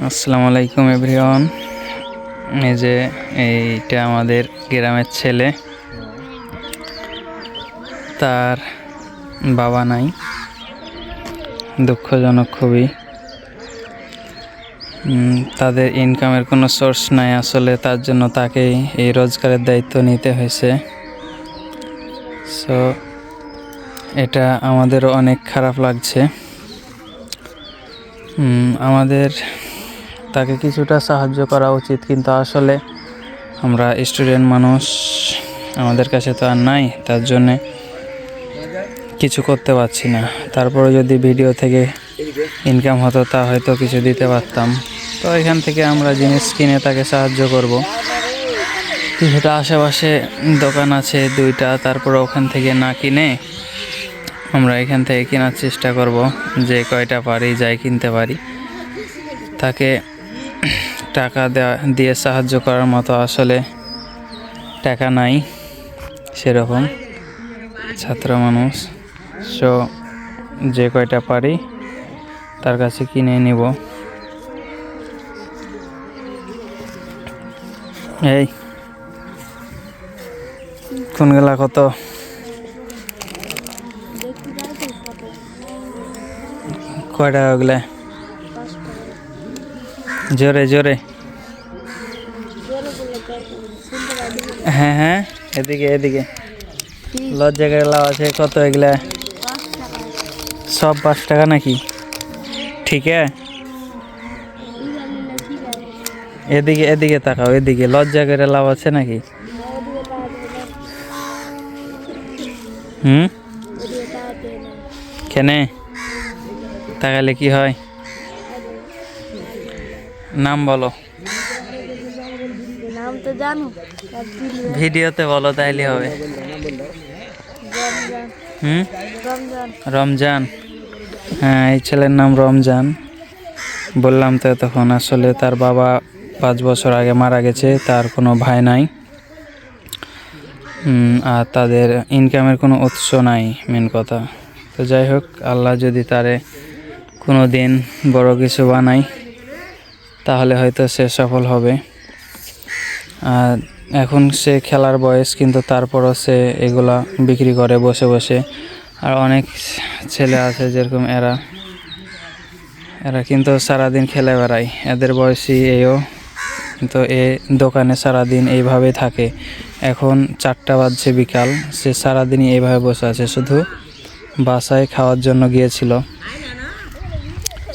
আসসালামু আলাইকুম, এভরিওয়ান। এই যে, এইটা আমাদের গ্রামের ছেলে। তার বাবা নাই। দুঃখজনক খুবই। তাদের ইনকামের কোনো সোর্স নাই। আসলে তার জন্য তাকেই এই রোজগারের দায়িত্ব নিতে হয়েছে। সো এটা আমাদেরও অনেক খারাপ লাগছে। আমাদের তাকে কিছুটা সাহায্য করা উচিত, কিন্তু আসলে আমরা স্টুডেন্ট মানুষ, আমাদের কাছে তো আর নাই, তার জন্যে কিছু করতে পারছি না। তারপরে যদি ভিডিও থেকে ইনকাম হতো, তা হয়তো কিছু দিতে পারতাম। তো এখান থেকে আমরা জিনিস কিনে তাকে সাহায্য করব। কিছুটা আশেপাশে দোকান আছে, দুইটা, তারপরে ওখান থেকে না কিনে আমরা এখান থেকে কেনার চেষ্টা করব, যে কয়টা পারি, যাই কিনতে পারি। তাকে টাকা দিয়ে সাহায্য করার মতো আসলে টাকা নাই সেরকম ছাত্র মানুষ। সো যে কয়টা পারি তার কাছে কিনে নিব। এই কোন গেলা কত? কয় টাকা ওগুলা? জোরে জোরে। হ্যাঁ হ্যাঁ এদিকে এদিকে। লজ্জা গেলা আছে, কত এগুলা? সব পাঁচ টাকা নাকি? ঠিক আছে এদিকে এদিকে তাকাও, এদিকে। লজ্জা করে লাভ আছে নাকি? হুম? কেনে? তাকালে কি হয়? নাম বলো। নাম তো জানো। ভিডিওতে বলো তাইলে হবে। হুম? রমজান। হ্যাঁ এই ছেলের নাম রমজান। বললাম তো তখন আসলে তার বাবা পাঁচ বছর আগে মারা গেছে তার কোনো ভাই নাই। আর তাদের ইনকামের কোনো উৎস নাই মেন কথা। তো যাই হোক আল্লাহ যদি তারে কোনো দিন বড় কিছু বানায় তাহলে হয়তো সে সফল হবে। আর এখন সে খেলার বয়স, কিন্তু তারপরও সে এগুলা বিক্রি করে বসে বসে। আর অনেক ছেলে আছে যেরকম এরা। এরা কিন্তু সারাদিন খেলে বেড়ায়। এদের বয়সী এও, কিন্তু এ দোকানে সারাদিন এইভাবেই থাকে। এখন চারটা বাজছে বিকাল, সে সারাদিনই এইভাবে বসে আছে। শুধু বাসায় খাওয়ার জন্য গিয়েছিল।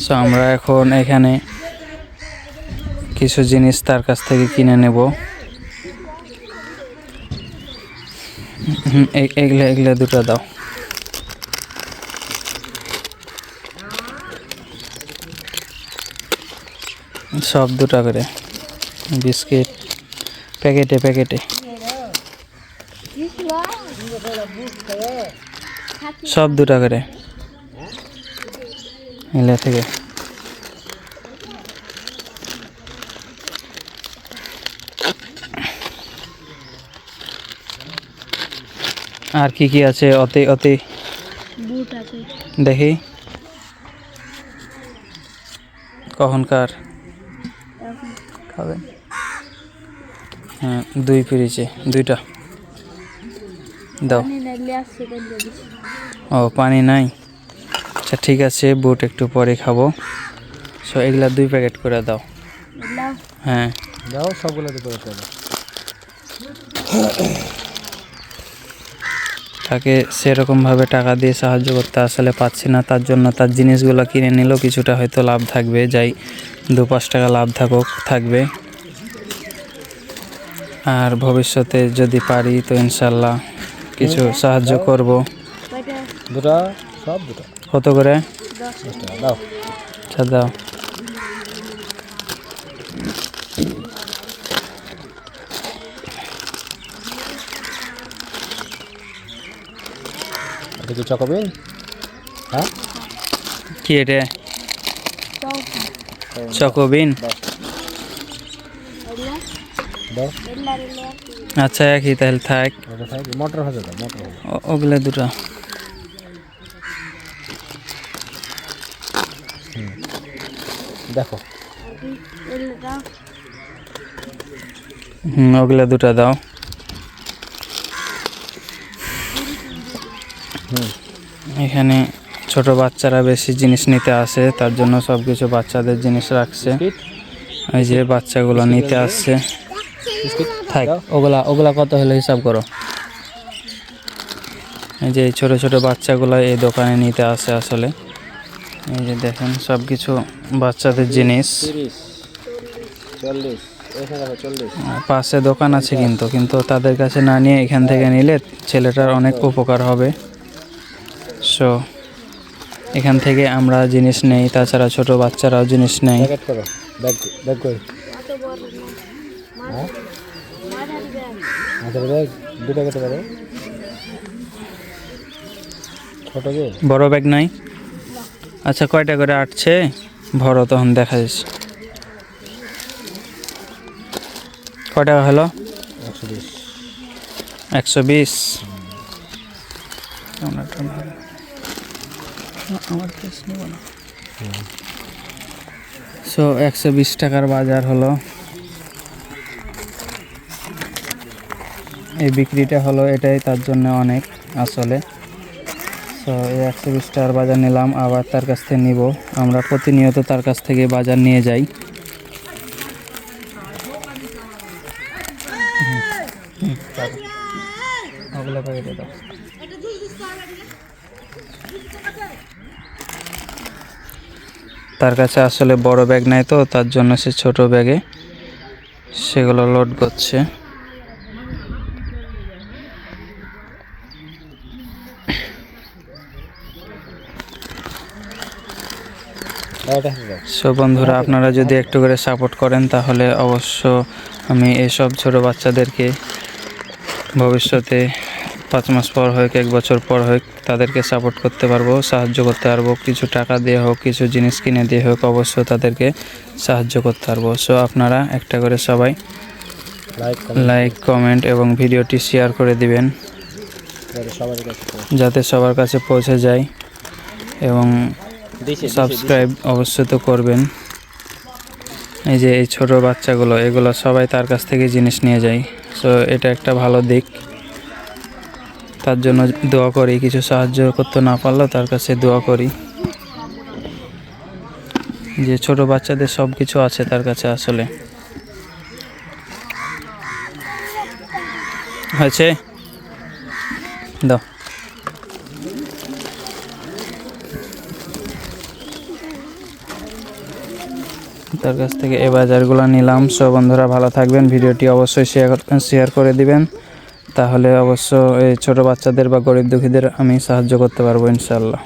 সো আমরা এখন এখানে কিছু জিনিস তার কাছ থেকে কিনে নেব। এগুলা এগুলা দুটো দাও। সব দুটা করে। বিস্কিট, প্যাকেটে প্যাকেটে। সব দুটা করে। এগুলা থেকে। আর কি কি আছে? অতি অতি। বুট আছে। দেখি। কখনকার খাবেন। হ্যাঁ দুই পিরিচে দুইটা। দাও। ও পানি নাই? আচ্ছা ঠিক আছে বুট একটু পরে খাব। সো এগুলা দুই প্যাকেট করে দাও। হ্যাঁ। দাও সবগুলো দিতে হবে তাকে সেরকমভাবে টাকা দিয়ে সাহায্য করতে আসলে পাচ্ছি না তার জন্য তার জিনিসগুলো কিনে নিলেও কিছুটা হয়তো লাভ থাকবে। যাই দু পাঁচ টাকা লাভ থাকুক থাকবে। আর ভবিষ্যতে যদি পারি তো ইনশাল্লাহ কিছু সাহায্য করব। দুটা সব দুটো। কত করে? দাও। আচ্ছা দাও। এটা কি চকবিন হ্যাঁ? কি এটা? চৌকি চকোবিন? আচ্ছা একই তাহলে থাক। মটর দাও মটর ওগুলা দুটো। দেখো। হুম ওগুলো দুটো দাও। এখানে ছোট বাচ্চারা বেশি জিনিস নিতে আসে, তার জন্য সব কিছু বাচ্চাদের জিনিস রাখছে। এই যে বাচ্চাগুলো নিতে আসছে। থাক, ওগুলা ওগুলা কত হলো হিসাব করো? এই যে ছোট ছোট বাচ্চাগুলো এই দোকানে নিতে আসে আসলে। এই যে দেখেন সব কিছু বাচ্চাদের জিনিস। পাশে দোকান আছে কিন্তু কিন্তু তাদের কাছে না নিয়ে এখান থেকে নিলে ছেলেটার অনেক উপকার হবে। সো এখান থেকে আমরা জিনিস নেই তাছাড়া ছোট বাচ্চারাও জিনিস নেই। বড় হ্যাঁ? ব্যাগ বড় ব্যাগ নাই? আচ্ছা কয়টা করে আটছে? ভরো তখন দেখা যাচ্ছে কয় টাকা হলো? একশো বিশ। একশো বিশ। সো একশো বিশ টাকার বাজার হলো। এই বিক্রিটা হলো, এটাই তার জন্য অনেক আসলে। সো এই একশো বিশ টাকার বাজার নিলাম, আবার তার কাছ থেকে নিব। আমরা প্রতিনিয়ত তার কাছ থেকে বাজার নিয়ে যাই হুম, হুম, পারো। ওগুলো প্যাকেটে দাও তার কাছে আসলে বড় ব্যাগ নাই তো, তার জন্য সে ছোট ব্যাগে সেগুলো লোড করছে। সো বন্ধুরা, আপনারা যদি একটু করে সাপোর্ট করেন, তাহলে অবশ্য আমি এসব ছোট বাচ্চাদেরকে ভবিষ্যতে পাঁচ মাস পর হোক এক বছর পর হোক তাদেরকে সাপোর্ট করতে পারব সাহায্য করতে পারব কিছু টাকা দিয়ে হোক কিছু জিনিস কিনে দিয়ে হোক অবশ্য তাদেরকে সাহায্য করতে পারব। সো আপনারা একটা করে সবাই লাইক কমেন্ট এবং ভিডিওটি শেয়ার করে দিবেন। যাতে সবার কাছে পৌঁছে যায়। এবং সাবস্ক্রাইব অবশ্যই তো করবেন। এই যে এই ছোট বাচ্চাগুলো এগুলো সবাই তার কাছ থেকে জিনিস নিয়ে যায়। সো এটা একটা ভালো দিক। তার জন্য দোয়া করি, কিছু সাহায্য করতে না পারলেও তার কাছে দোয়া করি। যে ছোট বাচ্চাদের সব কিছু আছে তার কাছে আসলে। হয়েছে? দাও। তার কাছ থেকে এ বাজারগুলো নিলাম। সব বন্ধুরা, ভালো থাকবেন। ভিডিওটি অবশ্যই শেয়ার শেয়ার করে দিবেন। তাহলে অবশ্য এই ছোটো বাচ্চাদের বা গরিব দুঃখীদের আমি সাহায্য করতে পারব ইনশাল্লাহ